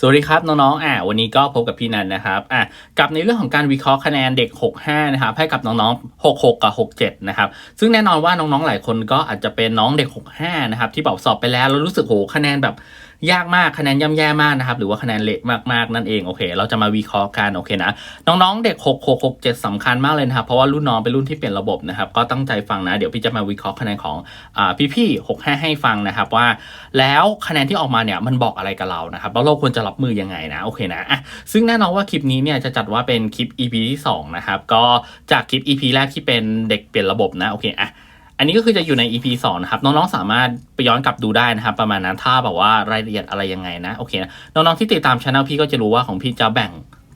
สวัสดีครับน้องๆ อ่าวันนี้ก็พบกับพี่นันนะครับอะกับในเรื่องของการวิเคราะห์คะแนนเด็ก 65 นะครับให้กับน้องๆ 66 กับ 67 นะครับ ซึ่งแน่นอนว่าน้องๆ หลายคนก็อาจจะเป็นน้องเด็ก 65 นะครับที่แบบสอบไปแล้วแล้วรู้สึกโหคะแนนแบบ ยากมากคะแนนย่ำแย่มากนะครับ หรือว่าคะแนนเละมากๆนั่นเองโอเค เราจะมาวิเคราะห์กันโอเคนะน้องๆเด็ก 66 67สำคัญมากเลยนะครับเพราะว่ารุ่นน้องเป็นรุ่นที่เปลี่ยนระบบนะครับก็ตั้งใจฟังนะเดี๋ยวพี่จะมาวิเคราะห์คะแนนของอพี่ๆ65 ให้ฟังนะครับว่า แล้วคะแนนที่ออกมาเนี่ยมันบอกอะไรกับเรานะครับแล้วเราควรจะรับมือยังไงนะโอเคนะอะซึ่งแน่นอนว่าคลิปนี้เนี่ยจะจัดว่าเป็นคลิป EP ที่2นะครับก็จากคลิป EP แรกที่เป็นเด็กเปลี่ยนระบบนะโอเคอะ อันนี้ก็คือจะอยู่ใน EP 2 นะครับ น้องๆ สามารถไปย้อนกลับดูได้นะครับ ประมาณนั้นถ้าแบบว่ารายละเอียดอะไรยังไงนะโอเคนะน้องๆ ที่ติดตามช anel พี่ก็จะรู้ว่าของพี่จะแบ่ง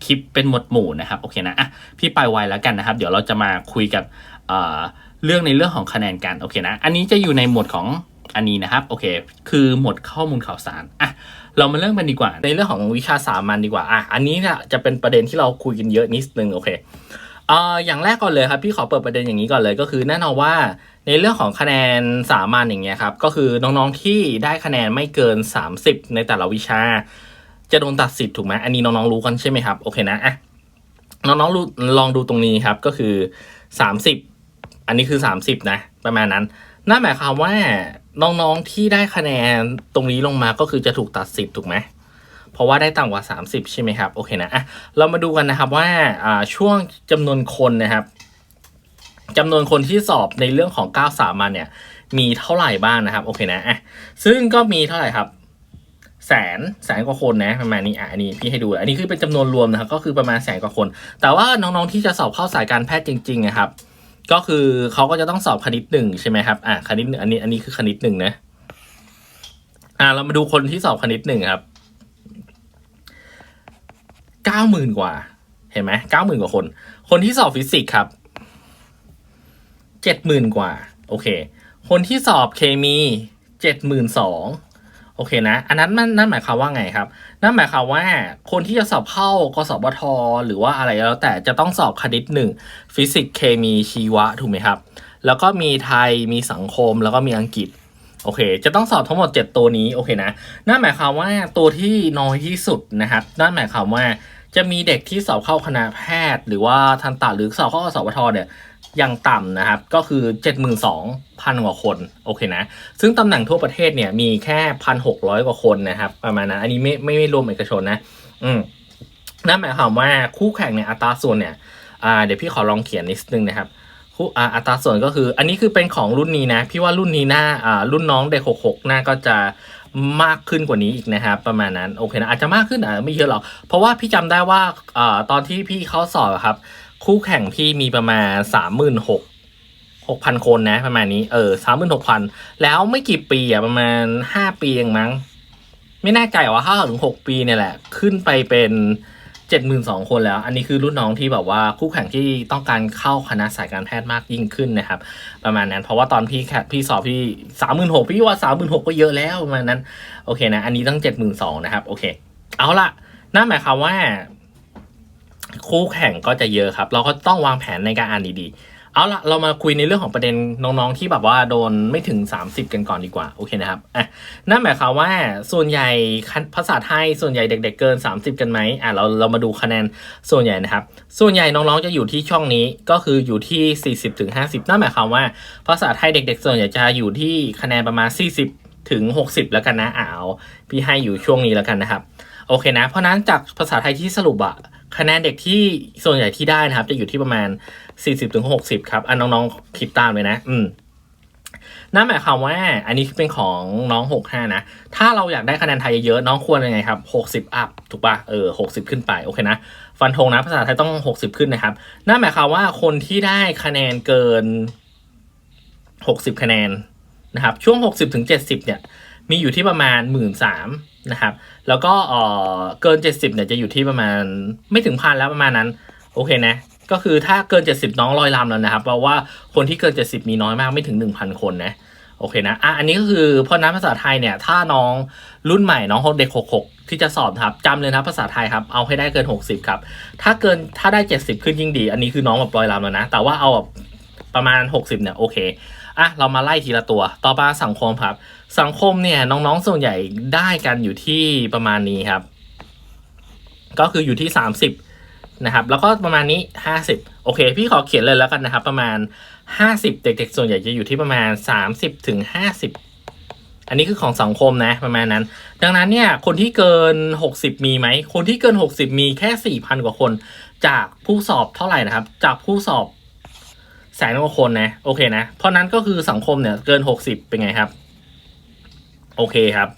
คลิปเป็นหมวดหมู่นะครับโอเคนะอะพี่ไปไวแล้วกันนะครับ เดี๋ยวเราจะมาคุยกับเเรื่องในเรื่องของคะแนนกันโอเคนะอันนี้จะอยู่ในหมวดของอันนี้นะครับโอเค คือหมวดข้อมูลข่าวสารอะเรามาเริ่มกันดีกว่า ในเรื่องของวิชาสามัญดีกว่าอะอันนี้เนี่ยจะเป็นประเด็นที่เราคุยกันเยอะนิดนึงโอเค อ่ออย่างแรกก่อนเลยครับพี่ขอเปิดประเด็นอย่างนี้ก่อนเลยก็คือแน่นอนว่าในเรื่องของคะแนนสามัญอย่างเงี้ยครับก็คือน้องๆที่ได้คะแนนไม่เกิน 30 ในแต่ละวิชา จะโดนตัดสิทธิ์ถูกไหมอันนี้น้องๆรู้กันใช่ไหมครับโอเคนะอะน้องๆลองดูตรงนี้ครับก็คือ 30 อันนี้คือ 30 นะ ประมาณนั้นนั่นหมายความว่าน้องๆที่ได้คะแนนตรงนี้ลงมาก็คือจะถูกตัดสิทธิ์ถูกไหม เพราะว่าได้ต่ำกว่า 30 ใช่ไหมครับ โอเคนะอะเรามาดูกันนะครับว่าช่วงจำนวนคนนะครับจำนวนคนที่สอบในเรื่องของ 9 สามัญเนี่ย มีเท่าไหร่บ้างนะครับ โอเคนะอะซึ่งก็มีเท่าไหร่ครับ แสนแสนกว่าคนนะประมาณนี้อะอันนี้พี่ให้ดู อันนี้คือเป็นจำนวนรวมนะครับ ก็คือประมาณแสนกว่าคน แต่ว่าน้องๆที่จะสอบเข้าสายการแพทย์จริงๆนะครับ ก็คือเขาก็จะต้องสอบคณิตหนึ่งใช่ไหมครับอ่าคณิตหนึ่งอันนี้อันนี้คือคณิตหนึ่งนะอ่าเรามาดูคนที่สอบคณิตหนึ่งครับ ก้าหมื่นกว่า เห็นไหมเก้าหมื่นกว่าคน คนที่สอบฟิสิกส์ครับเจ็ดหมื่นกว่า โอเค คนที่สอบเคมีเจ็ดหมื่นสองโอเคนะ อันนั้นมันนั่นหมายความว่าไงครับ นั่นหมายความว่าคนที่จะสอบเข้ากสบทหรือว่าอะไรแล้วแต่จะต้องสอบคณิตหนึ่งฟิสิกส์เคมีชีวะถูกไหมครับ แล้วก็มีไทยมีสังคมแล้วก็มีอังกฤษโอเค จะต้องสอบทั้งหมด 7 ตัวนี้ โอเคนะ นั่นหมายความว่าตัวที่น้อยที่สุดนะครับ นั่นหมายความว่า จะมีเด็กที่สอบเข้าคณะแพทย์ หรือว่าทันตะหรือสอบเข้ากสบทเนี่ยยังต่ำนะครับ ก็คือ 72,000 กว่าคนโอเคนะ ซึ่งตำแหน่งทั่วประเทศเนี่ยมีแค่ 1,600 กว่าคนนะครับประมาณนั้นอันนี้ไม่ไม่ไม่รวมเอกชนนะ อืมนั่นหมายความว่าคู่แข่งในอัตราส่วนเนี่ยอ่าเดี๋ยวพี่ขอลองเขียนนิดนึงนะครับคู่อ่าอัตราส่วนก็คือ อันนี้คือเป็นของรุ่นนี้นะ พี่ว่ารุ่นนี้หน้าอ่ารุ่นน้องเด็ก66หน้าก็จะ มากขึ้นกว่านี้อีกนะครับ ประมาณนั้นโอเคนะอาจจะมากขึ้นอะไม่เยอะหรอกเพราะว่าพี่จำได้ว่าอ่าตอนที่พี่เขาสอบครับ คู่แข่งพี่มีประมาณสามหมื่นหกหกพันคนนะประมาณนี้เออสามหมื่นหกพันแล้วไม่กี่ปีอะประมาณห้าปีเองมั้ง ไม่แน่ใจว่าห้าถึงหกปีเนี่ยแหละ ขึ้นไปเป็น เจ็ดหมื่นสองคนแล้ว อันนี้คือรุ่นน้องที่แบบว่าคู่แข่งที่ต้องการเข้าคณะสายการแพทย์มากยิ่งขึ้นนะครับ ประมาณนั้นเพราะว่าตอนพี่แคพี่สอบพี่สามหมื่นหกพี่ว่าสามหมื่นหกก็เยอะแล้วประมาณนั้นโอเคนะ อันนี้ต้องเจ็ดหมื่นสองนะครับ โอเค เอาละนั่นหมายความว่า คู่แข่งก็จะเยอะครับ เราก็ต้องวางแผนในการอ่านดีๆ เอาละเรามาคุยในเรื่องของประเด็นน้องๆที่แบบว่าโดนไม่ถึง 30 กันก่อนดีกว่า โอเคนะครับอะนั่นหมายความว่าส่วนใหญ่ภาษาไทยส่วนใหญ่เด็ก ๆ เกิน 30 กันไหมอะเราเรามาดูคะแนนส่วนใหญ่นะครับ ส่วนใหญ่น้องๆจะอยู่ที่ช่องนี้ก็คืออยู่ที่ 40ถึง50 นั่นหมายความว่า ภาษาไทยเด็ก ๆ ส่วนใหญ่จะอยู่ที่คะแนนประมาณ 40ถึง60 แล้วกันนะอะเอาพี่ให้อยู่ช่วงนี้แล้วกันนะครับโอเคนะ เพราะนั้นจากภาษาไทยที่สรุปอะ คะแนนเด็กที่ส่วนใหญ่ที่ได้นะครับ จะอยู่ที่ประมาณ 40-60 ครับอันน้องๆคิดตามเลยนะ อืมนั่นหมายความว่า อันนี้เป็นของน้อง 65 นะ ถ้าเราอยากได้คะแนนไทยเยอะๆน้องควรยังไงครับ 60 อัพถูกป่ะ เออ 60 ขึ้นไปโอเคนะ ฟันธงนะภาษาไทยต้อง 60 ขึ้นนะครับ นั่นหมายความว่าคนที่ได้คะแนนเกิน 60 คะแนนนะครับ ช่วง 60 ถึง 70 เนี่ย มีอยู่ที่ประมาณ 1 3ื่น นะครับ แล้วก็เออเกิน 70เนี่ยจะอยู่ที่ประมาณไม่ถึงพันแล้วประมาณนั้น โอเคนะ ก็คือถ้าเกิน 70 น้องลอยลำแล้วนะครับเพราะว่าคนที่เกิน 70 มีน้อยมากไม่ถึง 1,000 คนนะโอเคนะอะอันนี้ก็คือพราะนั้นภาษาไทยเนี่ยถ้าน้องรุ่นใหม่น้องเด็ก 66 ที่จะสอบครับจำเลยนะภาษาไทยครับเอาให้ได้เกิน 60 ครับ ถ้าเกินถ้าได้ 70 ขึ้นยิ่งดี อันนี้คือน้องแบบลอยลำแล้วนะ แต่ว่าเอาแบบประมาณ 60 เนี่ยโอเค อะเรามาไล่ทีละตัว ต่อมาสังคมครับ สังคมเนี่ยน้องๆส่วนใหญ่ได้กันอยู่ที่ประมาณนี้ครับ ก็คืออยู่ที่สามสิบนะครับ แล้วก็ประมาณนี้ห้าสิบโอเค พี่ขอเขียนเลยแล้วกันนะครับ ประมาณห้าสิบเด็กๆ ส่วนใหญ่จะอยู่ที่ประมาณสามสิบถึงห้าสิบอันนี้คือของสังคมนะประมาณนั้น ดังนั้นเนี่ยคนที่เกินหกสิบมีไหม คนที่เกินหกสิบมีแค่สี่พันกว่าคน จากผู้สอบเท่าไหร่นะครับ จากผู้สอบ แสนกว่าคนนะ โอเคนะ เพราะนั้นก็คือสังคมเนี่ยเกินหกสิบเป็นไงครับ โอเคครับ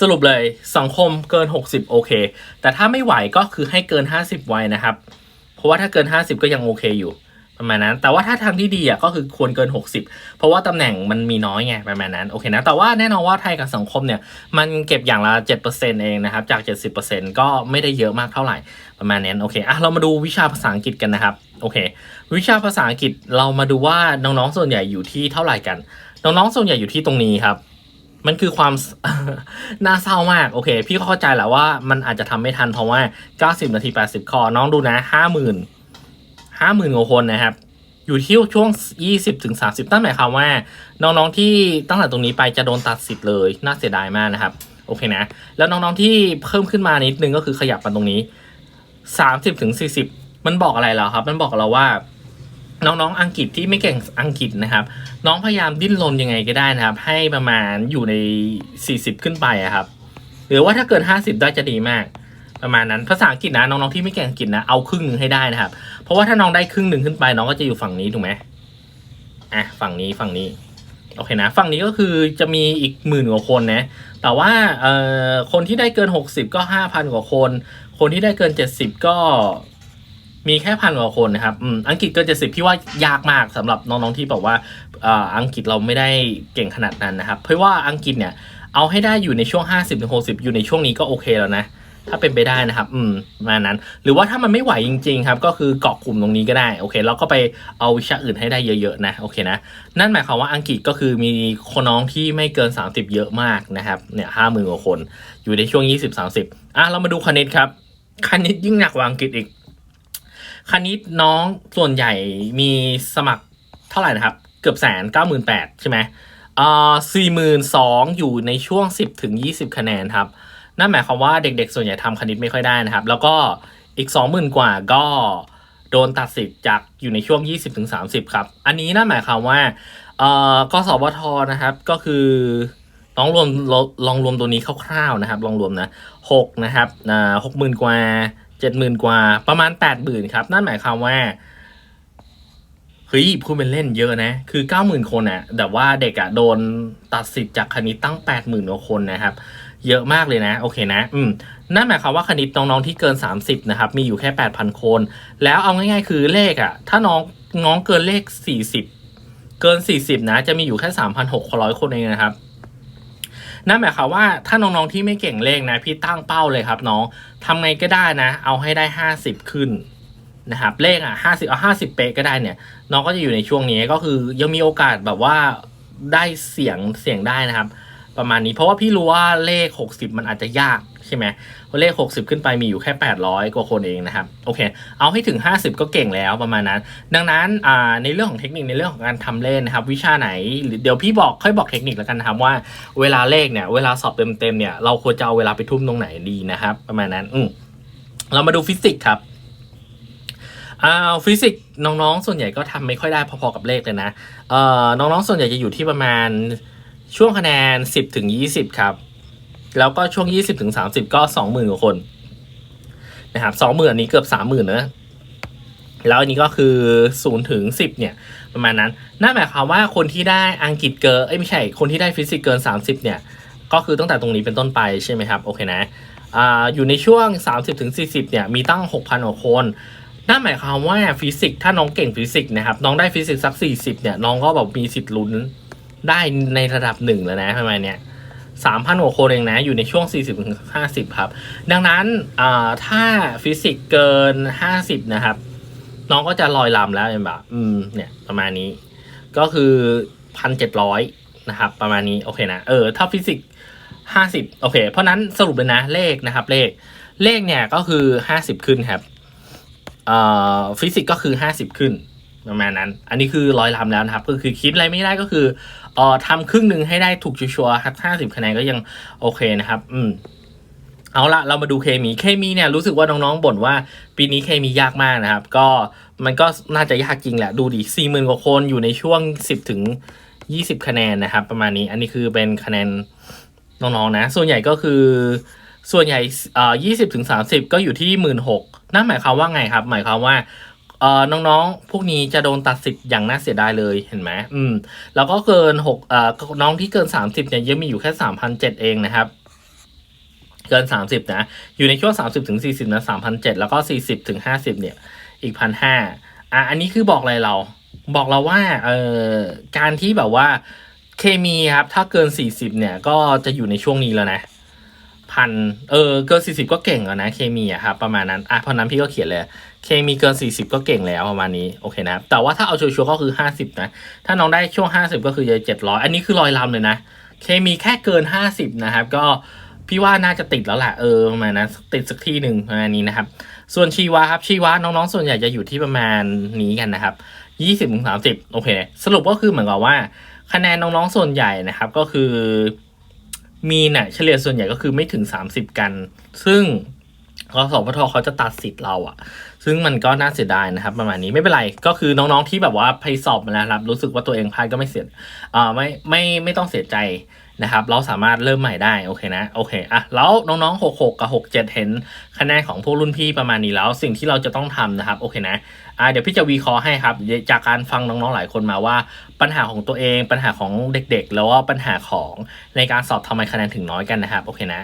สรุปเลยสังคมเกิน60โอเค แต่ถ้าไม่ไหวก็คือให้เกิน50ไว้นะครับ เพราะว่าถ้าเกิน50ก็ยังโอเคอยู่ประมาณนั้น แต่ว่าถ้าทางที่ดีอะก็คือควรเกิน 60 เพราะว่าตำแหน่งมันมีน้อยไงประมาณนั้น โอเคนะ แต่ว่าแน่นอนว่าไทยกับสังคมเนี่ย มันเก็บอย่างละ7%เองนะครับ จาก 70%ก็ไม่ได้เยอะมากเท่าไหร่ประมาณนั้น โอเค อะ เรามาดูวิชาภาษาอังกฤษกันนะครับ โอเค วิชาภาษาอังกฤษเรามาดูว่าน้องๆส่วนใหญ่อยู่ที่เท่าไหร่กัน น้องๆส่วนใหญ่อยู่ที่ตรงนี้ครับ มันคือความน่าเศร้ามากโอเค พี่เข้าใจแหละว่ามันอาจจะทำไม่ทันเพราะว่า 90 นาที 80คอน้องดูนะ 50,000 50,000กว่าคนนะครับอยู่ที่ช่วง 20ถึง30นั่นหมายความว่า น้องๆที่ตั้งแต่ตรงนี้ไปจะโดนตัดสิทธิ์เลย น่าเสียดายมากนะครับ โอเคนะ แล้วน้องๆที่เพิ่มขึ้นมานิดนึงก็คือขยับมาตรงนี้ 30ถึง40 มันบอกอะไรเราครับ มันบอกเราว่า น้องๆอังกฤษที่ไม่เก่งอังกฤษนะครับ น้องพยายามดิ้นรนยังไงก็ได้นะครับ ให้ประมาณอยู่ใน 40 ขึ้นไปอะครับ หรือว่าถ้าเกิน 50 ได้จะดีมาก ประมาณนั้นภาษาอังกฤษนะน้องๆที่ไม่เก่งอังกฤษนะเอาครึ่งหนึ่งให้ได้นะครับ เพราะว่าถ้าน้องได้ครึ่งหนึ่งขึ้นไป น้องก็จะอยู่ฝั่งนี้ถูกไหมอะฝั่งนี้ฝั่งนี้โอเคนะฝั่งนี้ก็คือจะมีอีกหมื่นกว่าคนนะแต่ว่าเอ่อคนที่ได้เกิน 60 ก็ 5,000 กว่าคน คนที่ได้เกิน 70 ก็ มีแค่พันกว่าคนนะครับอืมอังกฤษเกินเจ็ดสิบพี่ว่ายากมากสำหรับน้องๆที่บอกว่าอ่าอังกฤษเราไม่ได้เก่งขนาดนั้นนะครับ เพราะว่าอังกฤษเนี่ยเอาให้ได้อยู่ในช่วง 50-60ถึง60อยู่ในช่วงนี้ก็โอเคแล้วนะถ้าเป็นไปได้นะครับ อืมประมาณนั้น หรือว่าถ้ามันไม่ไหวจริง ๆ ครับ ก็คือเกาะกลุ่มตรงนี้ก็ได้ โอเคแล้วก็ไปเอาวิชาอื่นให้ได้เยอะๆ นะ โอเคนะ นั่นหมายความว่าอังกฤษก็คือมีคนน้องที่ไม่เกิน 30 เยอะมากนะครับ เนี่ยห้าหมื่นกว่าคน อยู่ในช่วง 20-30 อะ เรามาดูคณิตครับ คณิตยิ่งหนักกว่าอังกฤษอีก คณิตน้องส่วนใหญ่มีสมัครเท่าไหร่นะครับ เกือบแสนเก้าหมื่นแปดใช่ไหมอ่าสี่หมื่นสองอยู่ในช่วงสิบถึงยี่สิบคะแนนครับ นั่นหมายความว่าเด็กๆ ส่วนใหญ่ทำคณิตไม่ค่อยได้นะครับ แล้วก็อีกสองหมื่นกว่าก็โดนตัดสิทธิ์จากอยู่ในช่วงยี่สิบถึงสามสิบครับ อันนี้นั่นหมายความว่าเอ่อกสวทนะครับก็คือลองรวมลองรวมตัวนี้คร่าวๆนะครับ ลองรวมนะหกนะครับอ่าหกหมื่นกว่า เจ็ดหมื่นกว่าประมาณแปดหมื่นครับ นั่นหมายความว่าเฮ้ยพูดเป็นเล่นเยอะนะ คือเก้าหมื่นคนอะแต่ว่าเด็กอะโดนตัดสิทธิ์จากคณิตตั้งแปดหมื่นกว่าคนนะครับ เยอะมากเลยนะ โอเคนะ อืม นั่นหมายความว่าคณิตน้องๆที่เกิน 30 นะครับ มีอยู่แค่ 8,000 คน แล้วเอาง่ายๆ คือเลขอะถ้าน้องน้องเกินเลข 40 เกิน 40 นะ จะมีอยู่แค่ 3,600 คนเองนะครับ นั่นหมายความว่าถ้าน้องๆที่ไม่เก่งเลขนะ พี่ตั้งเป้าเลยครับน้องทำไงก็ได้นะ เอาให้ได้ 50 ขึ้นนะครับเลขอะ50เอา50เป๊ะก็ได้เนี่ย น้องก็จะอยู่ในช่วงนี้ก็คือยังมีโอกาสแบบว่าได้เสียงเสียงได้นะครับ ประมาณนี้เพราะว่าพี่รู้ว่าเลข 60 มันอาจจะยาก ช่ไหมเลข 60 ขึ้นไปมีอยู่แค่ 800 กว่าคนเองนะครับโอเค เอาให้ถึง 50 ก็เก่งแล้วประมาณนั้น ดังนั้นในเรื่องของเทคนิคในเรื่องของการทำเลขนะครับ วิชาไหนเดี๋ยวพี่บอกค่อยบอกเทคนิคแล้วกันนะครับว่าเวลาเลขเนี่ยเวลาสอบเต็มๆเนี่ยเราควรจะเอาเวลาไปทุ่มตรงไหนดีนะครับประมาณนั้นอืเรามาดูฟิสิกส์ครับอ่าฟิสิกส์น้องๆ ส่วนใหญ่ก็ทำไม่ค่อยได้พอๆกับเลขเลยนะเอ่อน้องๆ ส่วนใหญ่จะอยู่ที่ประมาณช่วงคะแนน 10ถึง20 ครับ แล้วก็ช่วง 20ถึง30 ก็ 20,000กว่าคนนะครับ20,000อันนี้เกือบ30,000นนะแล้วอันนี้ก็คือ0ถึง10เนี่ยประมาณนั้นนั่นหมายความว่าคนที่ได้อังกฤษเกินเอ้ยไม่ใช่คนที่ได้ฟิสิกส์เกิน30เนี่ยก็คือตั้งแต่ตรงนี้เป็นต้นไปใช่ไหมครับโอเคนะอ่าอยู่ในช่วง30ถึงเนี่ยมีตั้ง 6,000กว่าคนนั่นหมายความว่าฟิสิกส์ถ้าน้องเก่งฟิสิกส์นะครับน้องได้ฟิสิกส์สัก 40เนี่ยน้องก็แบบมีสิทธิ์ลุ้นได้ในระดับหนึ่งแล้วนะประมาณเนี้ย สามพันกว่าคนเองนะ อยู่ในช่วง 40ถึง50 ครับ ดังนั้นอ่าถ้าฟิสิกส์เกิน 50 นะครับ น้องก็จะลอยลำแล้วเป็นแบบอืมเนี่ยประมาณนี้ ก็คือพันเจ็ดร้อยนะครับ ประมาณนี้ โอเคนะ เออ ถ้าฟิสิกส์ห้าสิบโอเค เพราะนั้นสรุปเลยนะ เลขนะครับ เลข เลขเนี่ยก็คือห้าสิบขึ้นครับ เอ่อ ฟิสิกส์ก็คือห้าสิบขึ้น ประมาณนั้น อันนี้คือร้อยลำแล้วนะครับ ก็คือคิดอะไรไม่ได้ก็คือ เอ่อทำครึ่งหนึ่งให้ได้ถูกชัวร์ครับห้าสิบคะแนนก็ยังโอเคนะครับ อืมเอาละเรามาดูเคมีเคมีเนี่ยรู้สึกว่าน้องๆบ่นว่าปีนี้เคมียากมากนะครับ ก็มันก็น่าจะยากจริงแหละดูดิสี่หมื่นกว่าคนอยู่ในช่วงสิบถึงยี่สิบคะแนนนะครับ ประมาณนี้อันนี้คือเป็นคะแนนน้องๆนะ ส่วนใหญ่ก็คือส่วนใหญ่เอ่อยี่สิบถึงสามสิบก็อยู่ที่หมื่นหกนั่นหมายความว่าไงครับ หมายความว่า เอ่อน้องๆ พวกนี้จะโดนตัดสิทธิ์อย่างน่าเสียดายเลยเห็นไหมอืมแล้วก็เกินหกเอ่อน้องที่เกินสามสิบเนี่ยยังมีอยู่แค่สามพันเจ็ดเองนะครับ เกิน30นะอยู่ในช่วง30ถึง40นะ3,007แล้วก็40ถึง50เนี่ยอีก1,500อะอันนี้คือบอกอะไรเรา บอกเราว่าเอ่อการที่แบบว่าเคมีครับถ้าเกิน40เนี่ยก็จะอยู่ในช่วงนี้แล้วนะพันเออเกิน40ก็เก่งแล้วนะเคมีอะครับประมาณนั้นอะเพราะนั้นพี่ก็เขียนเลย เคมีเกิน 40 ก็เก่งแล้วประมาณนี้โอเคนะแต่ว่าถ้าเอาชัวร์ๆก็คือ 50 นะ ถ้าน้องได้ช่วง 50 ก็คือจะ700 อันนี้คือลอยลำเลยนะ เคมีแค่เกิน 50 นะครับ ก็พี่ว่าน่าจะติดแล้วแหละเออประมาณนั้นติดสักที่หนึ่งประมาณนี้นะครับ ส่วนชีวะครับชีวะน้องๆ ส่วนใหญ่จะอยู่ที่ประมาณนี้กันนะครับ20ถึง30 โอเค สรุปก็คือเหมือนกับว่า คะแนนน้องๆส่วนใหญ่นะครับก็คือมีน่ะเฉลี่ยส่วนใหญ่ก็คือไม่ถึง 30 กัน ซึ่ง กสพทเขาจะตัดสิทธิ์เราอะซึ่งมันก็น่าเสียดายนะครับ ประมาณนี้ไม่เป็นไรก็คือน้องๆที่แบบว่าไปสอบมาแล้วครับ รู้สึกว่าตัวเองพลาดก็ไม่เสียอ่าไม่ไม่ไม่ต้องเสียใจ นะครับ เราสามารถเริ่มใหม่ได้โอเคนะโอเคอะแล้วน้องๆ 66 กับ 67 เห็นคะแนนของพวกรุ่นพี่ประมาณนี้แล้ว สิ่งที่เราจะต้องทำนะครับโอเคนะอ่าเดี๋ยวพี่จะวีคราะห์ให้ครับ จากการฟังน้องๆหลายคนมาว่า ปัญหาของตัวเองปัญหาของเด็กๆ แล้วก็ปัญหาของในการสอบทำไมคะแนนถึงน้อยกันนะครับโอเคนะ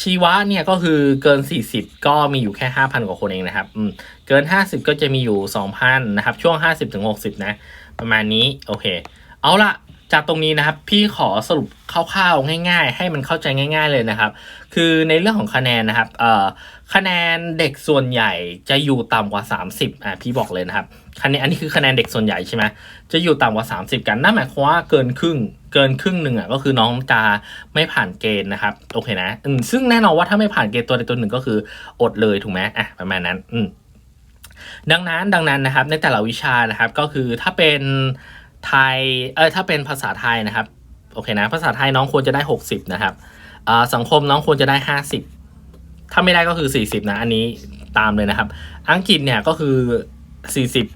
ชีวะเนี่ยก็คือเกิน 40 ก็มีอยู่แค่ 5,000 กว่าคนเองนะครับอืมเกิน 50 ก็จะมีอยู่ 2,000 นะครับช่วง 50ถึง60 นะ ประมาณนี้โอเค เอาละ จากตรงนี้นะครับพี่ขอสรุปคร่าวๆง่าย ๆ ให้มันเข้าใจง่าย ๆเลยนะครับ คือในเรื่องของคะแนนนะครับเอ่อคะแนนเด็กส่วนใหญ่จะอยู่ต่ำกว่า 30อะพี่บอกเลยนะครับคะแนนอันนี้คือคะแนนเด็กส่วนใหญ่ใช่ไหมจะอยู่ต่ำกว่า 30 กันนั่นหมายความว่าเกินครึ่งเกินครึ่งหนึ่งอะก็คือน้องจะไม่ผ่านเกณฑ์นะครับโอเคนะอืมซึ่งแน่นอนว่าถ้าไม่ผ่านเกณฑ์ตัวใดตัวหนึ่งก็คืออดเลยถูกไหมอะประมาณนั้นอืมดังนั้นดังนั้นนะครับในแต่ละวิชานะครับก็คือถ้าเป็น ไทยเออถ้าเป็นภาษาไทยนะครับโอเคนะภาษาไทยน้องควรจะได้ 60 นะครับอ่าสังคมน้องควรจะได้ 50 ถ้าไม่ได้ก็คือ 40 นะ อันนี้ตามเลยนะครับ อังกฤษเนี่ยก็คือ 40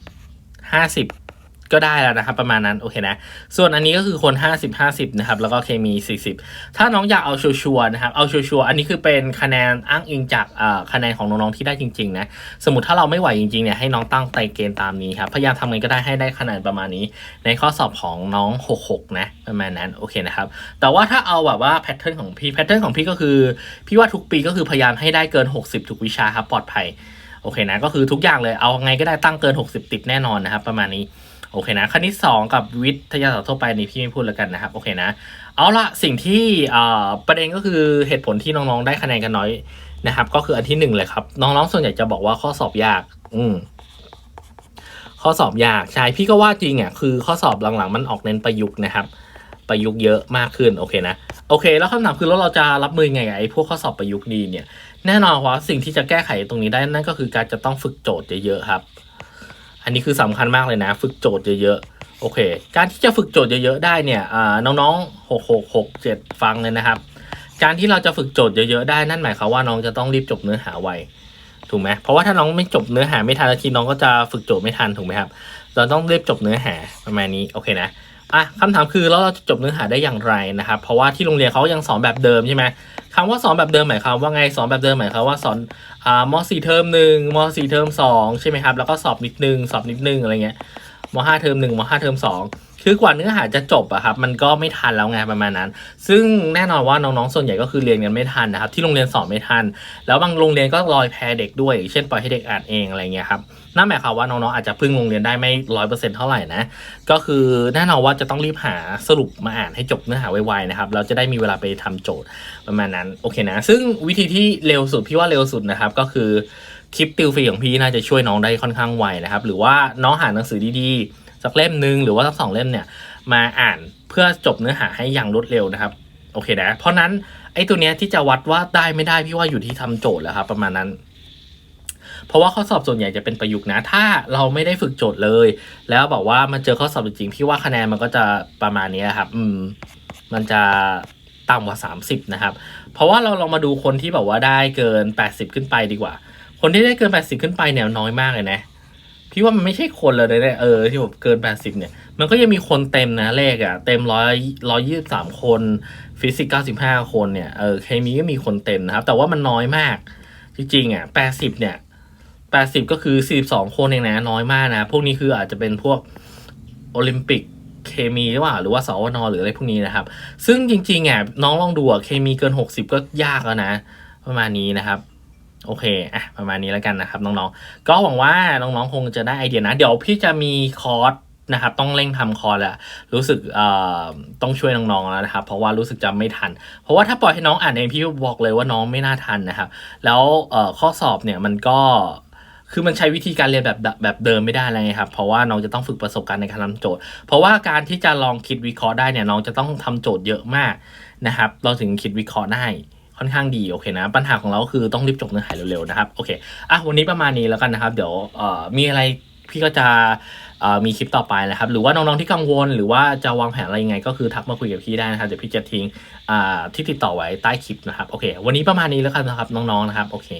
50 ก็ได้แล้วนะครับ ประมาณนั้นโอเคนะ ส่วนอันนี้ก็คือคน 50 50 นะครับ แล้วก็เคมี 40 ถ้าน้องอยากเอาชัวร์นะครับ เอาชัวร์อันนี้คือเป็นคะแนนอ้างอิงจากคะแนนของน้องๆที่ได้จริงๆนะสมมติถ้าเราไม่ไหวจริงๆเนี่ยให้น้องตั้งไตเกณฑ์ตามนี้ครับ พยายามทำไงก็ได้ให้ได้คะแนนประมาณนี้ ในข้อสอบของน้อง 66 นะประมาณนั้นโอเคนะครับ แต่ว่าถ้าเอาแบบว่าแพทเทิร์นของพี่แพทเทิร์นของพี่ก็คือพี่ว่าทุกปีก็คือพยายามให้ได้เกิน 60 ทุกวิชาครับปลอดภัยโอเคนะก็คือทุกอย่างเลยเอาไงก็ได้ตั้งเกิน 60 ติดแน่นอนนะครับประมาณนี้ โอเคนะคณิต2กับวิทยาศาสตร์ทั่วไปนี่พี่ไม่พูดแล้วกันนะครับโอเคนะ เอาละสิ่งที่ประเด็นก็คือเหตุผลที่น้องๆได้คะแนนกันน้อยนะครับ ก็คืออันที่หนึ่งเลยครับ น้องๆส่วนใหญ่จะบอกว่าข้อสอบยาก อืมข้อสอบยากใช่พี่ก็ว่าจริงอะคือข้อสอบหลังๆ มันออกเน้นประยุกต์นะครับประยุกต์เยอะมากขึ้นโอเคนะโอเค แล้วคำถามคือแล้วเราจะรับมือไงไอ้พวกข้อสอบประยุกต์ดีเนี่ยแน่นอนว่าสิ่งที่จะแก้ไขตรงนี้ได้นั่นก็คือการจะต้องฝึกโจทย์เยอะๆครับ อันนี้คือสำคัญมากเลยนะ ฝึกโจทย์เยอะๆ โอเค การที่จะฝึกโจทย์เยอะๆ ได้เนี่ยน้องๆหกหกหกเจ็ดฟังเลยนะครับ การที่เราจะฝึกโจทย์เยอะๆ ได้นั่นหมายความว่าน้องจะต้องรีบจบเนื้อหาไว ถูกไหมเพราะว่าถ้าน้องไม่จบเนื้อหาไม่ทันทีน้องก็จะฝึกโจทย์ไม่ทันถูกไหมครับ เราต้องรีบจบเนื้อหาประมาณนี้โอเคนะอะคำถามคือแล้วเราจะจบเนื้อหาได้อย่างไรนะครับ เพราะว่าที่โรงเรียนเขายังสอนแบบเดิมใช่ไหมคำว่าสอนแบบเดิมหมายความว่าไงสอนแบบเดิมหมายความว่าสอน อ่ามสี่เทอมหนึ่งมสี่เทอมสองใช่ไหมครับ แล้วก็สอบนิดนึงสอบนิดนึงอะไรเงี้ยมห้าเทอมหนึ่งมห้าเทอมสองคือกว่าเนื้อหาจะจบอะครับมันก็ไม่ทันแล้วไงประมาณนั้น ซึ่งแน่นอนว่าน้องๆส่วนใหญ่ก็คือเรียนกันไม่ทันนะครับที่โรงเรียนสอนไม่ทัน แล้วบางโรงเรียนก็ลอยแพเด็กด้วยอย่างเช่นปล่อยให้เด็กอ่านเองอะไรเงี้ยครับ นั่นหมายความว่าน้องๆอาจจะพึ่งโรงเรียนได้ไม่ร้อยเปอร์เซ็นต์เท่าไหร่นะ ก็คือแน่นอนว่าจะต้องรีบหาสรุปมาอ่านให้จบเนื้อหาไวๆนะครับ เราจะได้มีเวลาไปทำโจทย์ประมาณนั้น โอเคนะ ซึ่งวิธีที่เร็วสุดพี่ว่าเร็วสุดนะครับ ก็คือคลิปติวฟรีของพี่น่าจะช่วยน้องได้ค่อนข้างไวนะครับ หรือว่าน้องหาหนังสือดีๆสักเล่มหนึ่งหรือว่าสักสองเล่มเนี่ยมาอ่านเพื่อจบเนื้อหาให้อย่างรวดเร็วนะครับโอเคนะเพราะนั้นไอ้ตัวเนี้ยที่จะวัดว่าได้ไม่ได้พี่ว่าอยู่ที่ทำโจทย์แหล้วครับประมาณนั้น เพราะว่าข้อสอบส่วนใหญ่จะเป็นประยุกต์นะ ถ้าเราไม่ได้ฝึกโจทย์เลย แล้วบอกว่ามันเจอข้อสอบจริงๆพี่ว่าคะแนนมันก็จะประมาณนี้ครับ อืม มันจะต่ำกว่า 30 นะครับ เพราะว่าเราลองมาดูคนที่แบบว่าได้เกิน 80 ขึ้นไปดีกว่า คนที่ได้เกิน 80 ขึ้นไปเนี่ยน้อยมากเลยนะพี่ว่ามันไม่ใช่คนเลยเนี่ยเออที่แบบเกิน 80 เนี่ย มันก็ยังมีคนเต็มนะเลขอะเต็มร้อยร้อยยี่สิบสามคน ฟิสิกส์เก้าสิบห้าคนเนี่ยเออเคมีก็มีคนเต็มนะครับ แต่ว่ามันน้อยมาก จริงๆอะแปดสิบเนี่ย แปดสิบก็คือสี่สองคนเองนะน้อยมากนะ พวกนี้คืออาจจะเป็นพวกโอลิมปิกเคมีหรือเปล่าหรือว่าสวนหรืออะไรพวกนี้นะครับ ซึ่งจริงๆอะน้องลองดูอะเคมีเกินหกสิบก็ยากแล้วนะ ประมาณนี้นะครับ โอเคอะประมาณนี้แล้วกันนะครับ น้องๆ ก็หวังว่าน้องๆคงจะได้ไอเดียนะ เดี๋ยวพี่จะมีคอร์สนะครับต้องเร่งทำคอร์สแหละรู้สึกเอ่อต้องช่วยน้องๆแล้วนะครับ เพราะว่ารู้สึกจะไม่ทัน เพราะว่าถ้าปล่อยให้น้องอ่านเองพี่บอกเลยว่าน้องไม่น่าทันนะครับ แล้วเอ่อข้อสอบเนี่ยมันก็ คือมันใช้วิธีการเรียนแบบแบบเดิมไม่ได้เลยครับ เพราะว่าน้องจะต้องฝึกประสบการณ์ในการทำโจทย์ เพราะว่าการที่จะลองคิดวิเคราะห์ได้เนี่ยน้องจะต้องทำโจทย์เยอะมากนะครับ เราถึงคิดวิเคราะห์ได้ค่อนข้างดีโอเคนะ ปัญหาของเราคือต้องรีบจบเนื้อหาเร็วๆนะครับโอเคอะวันนี้ประมาณนี้แล้วกันนะครับ เดี๋ยวเอ่อมีอะไรพี่ก็จะเอ่อมีคลิปต่อไปนะครับ หรือว่าน้องๆที่กังวล หรือว่าจะวางแผนอะไรยังไง ก็คือทักมาคุยกับพี่ได้นะครับ เดี๋ยวพี่จะทิ้งอ่าที่ติดต่อไว้ใต้คลิปนะครับ โอเค วันนี้ประมาณนี้แล้วกันนะครับน้องๆนะครับ โอเค